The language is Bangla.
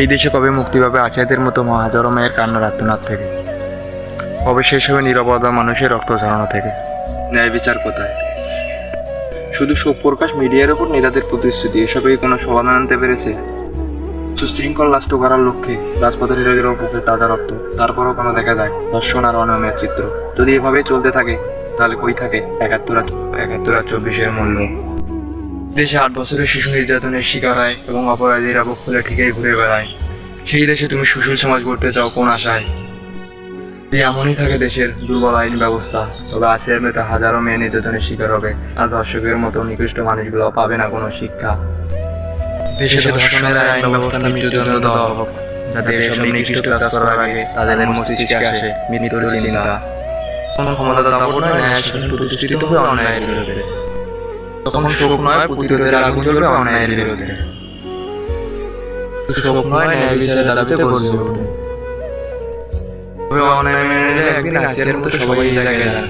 এই দেশে কবে মুক্তি পাবে আচার্যদের মতো হাজারো মেয়ের কান্নার আত্মনাদ থেকে? কবে শেষ হবে নিরাপদা মানুষের রক্ত ঝরানো থেকে। ন্যায় বিচার কোথায়? শুধু শোক প্রকাশ মিডিয়ার উপর নেতাদের প্রতিশ্রুতি, এসবেই কোনো সমাধান আনতে পেরেছে? সুশৃঙ্খল রাষ্ট্র করার লক্ষ্যে রাজপথের হৃদয়ের বুকে তাজা রক্ত, তারপরও কোনো দেখা যায় দর্শন আর অনিয়মের চিত্র। যদি এভাবেই চলতে থাকে, তাহলে কই থাকে একাত্তর একাত্তর আর চব্বিশের মূল্য? দেশে আট বছরের শিশু নির্যাতনের শিকার হয় এবং অপরাধীরা বুক খুলে ঠিকই ঘুরে বেড়ায়। সেই দেশে তুমি সুশীল সমাজ গড়তে চাও কোন আশায়? এমনই থাকে দেশের দুর্বল আইন ব্যবস্থা, তবে আসিয়ার মেয়েটা হাজারো মেয়ে নির্যাতনের শিকার হবে আর দর্শকের মতো নিকৃষ্ট মানুষগুলো পাবে না কোনো শিক্ষা। দেশে ধর্ষণের আইন ব্যবস্থা দেওয়া হোক, যাতে এসব নিকৃষ্ট কাজ করার আগে তাদের মস্তিষ্কে আসে মৃত্যুর তখন ক্ষমতা নয় ন্যায় প্রতিষ্ঠিত হবে অন্যায়ের তখন শোক নয়, প্রতিরোধের আগুন জ্বলবে অন্যায়ের বিরোধে শোক নয়, ন্যায় বিচারের দাবিতে গর্জে উঠবে তবে অন্যায় মেনে একদিন আসিয়ার মতো সবাই জায়গায় যান